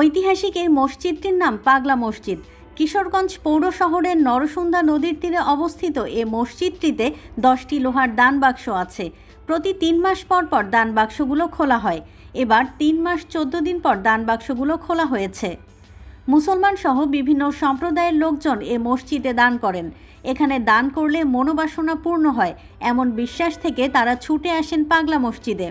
ঐতিহাসিক এই মসজিদটির নাম পাগলা মসজিদ। কিশোরগঞ্জ পৌর শহরের নরসুন্দা নদীর তীরে অবস্থিত এ মসজিদটিতে দশটি লোহার দান বাক্স আছে। প্রতি তিন মাস পর পর দান বাক্সগুলো খোলা হয়। এবার তিন মাস চোদ্দ দিন পর দান বাক্সগুলো খোলা হয়েছে। মুসলমান সহ বিভিন্ন সম্প্রদায়ের লোকজন এ মসজিদে দান করেন। এখানে দান করলে মনোবাসনা পূর্ণ হয়। এমন বিশ্বাস থেকে তারা ছুটে আসেন পাগলা মসজিদে।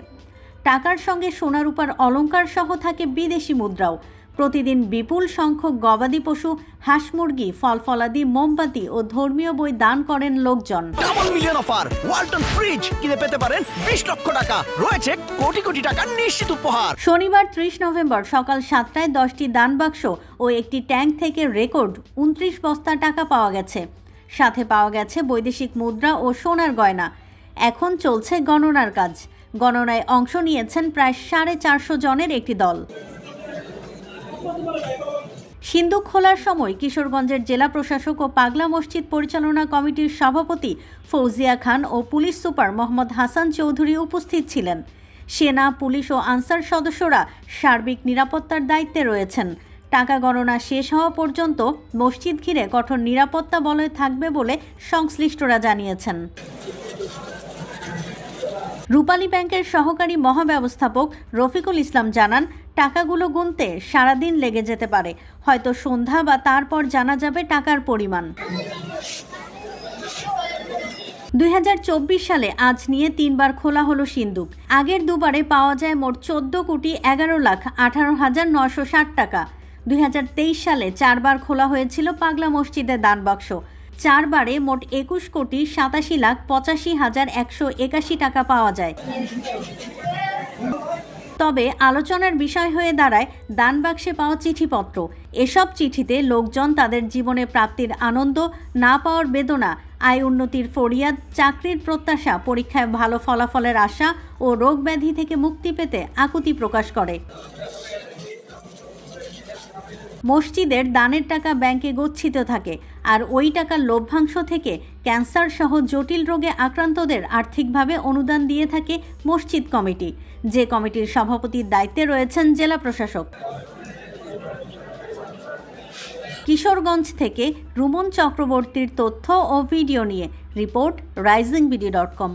টাকার সঙ্গে সোনা রূপার অলংকার সহ থাকে বিদেশি মুদ্রাও। প্রতিদিন বিপুল সংখ্যক গবাদি পশু হাঁস মুরগি ফল ফলাদি মোমবাতি ও ধর্মীয় বই দান করেন লোকজন। Double million offer Walton fridge কিনে পেতে পারেন বিশ লক্ষ টাকা। রয়েছে কোটি কোটি টাকার নিশ্চিত উপহার। শনিবার ত্রিশ নভেম্বর সকাল সাতটায় দশটি দান বাক্স ও একটি ট্যাঙ্ক থেকে রেকর্ড উনত্রিশ বস্তা টাকা পাওয়া গেছে। সাথে পাওয়া গেছে বৈদেশিক মুদ্রা ও সোনার গয়না। এখন চলছে গণনার কাজ। গণনায় অংশ নিয়েছেন প্রায় সাড়ে চারশো জনের একটি দল। সিন্ধুক খোলার সময় কিশোরগঞ্জের জেলা প্রশাসক ও পাগলা মসজিদ পরিচালনা কমিটির সভাপতি ফৌজিয়া খান ও পুলিশ সুপার মোহাম্মদ হাসান চৌধুরী উপস্থিত ছিলেন। সেনা, পুলিশ ও আনসার সদস্যরা সার্বিক নিরাপত্তার দায়িত্বে রয়েছেন। টাকা গণনা শেষ হওয়া পর্যন্ত মসজিদ ঘিরে কঠোর নিরাপত্তা বলয় থাকবে বলে সংশ্লিষ্টরা জানিয়েছেন। রূপালী ব্যাংকের সহকারী মহাব্যবস্থাপক রফিকুল ইসলাম জানান, টাকাগুলো গুনতে সারাদিন লেগে যেতে পারে। হয়তো সন্ধ্যা বা তারপর জানা যাবে টাকার পরিমাণ। দুই হাজার চব্বিশ সালে আজ নিয়ে তিনবার খোলা হলো সিন্দুক। আগের দুবারে পাওয়া যায় মোট চোদ্দ কোটি এগারো লাখ আঠারো হাজার নশো ষাট টাকা। দুই হাজার তেইশ সালে চারবার খোলা হয়েছিল পাগলা মসজিদের দানবাক্স চারবারে মোট একুশ কোটি সাতাশি লাখ পঁচাশি হাজার একশো একাশি টাকা পাওয়া যায়। তবে আলোচনার বিষয় হয়ে দাঁড়ায় দান বাক্সে পাওয়া চিঠিপত্র। এসব চিঠিতে লোকজন তাদের জীবনে প্রাপ্তির আনন্দ, না পাওয়ার বেদনা, আয় উন্নতির ফরিয়াদ, চাকরির প্রত্যাশা, পরীক্ষায় ভালো ফলাফলের আশা ও রোগ ব্যাধি থেকে মুক্তি পেতে আকুতি প্রকাশ করে। মসজিদের দানের টাকা ব্যাংকে গচ্ছিত থাকে আর ওই টাকার লভ্যাংশ থেকে ক্যান্সার সহ জটিল রোগে আক্রান্তদের আর্থিকভাবে অনুদান দিয়ে থাকে মসজিদ কমিটি। যে কমিটির সভাপতির দায়িত্বে রয়েছেন জেলা প্রশাসক। কিশোরগঞ্জ থেকে রুমন চক্রবর্তীর তথ্য ও ভিডিও নিয়ে report Rising BD dot com.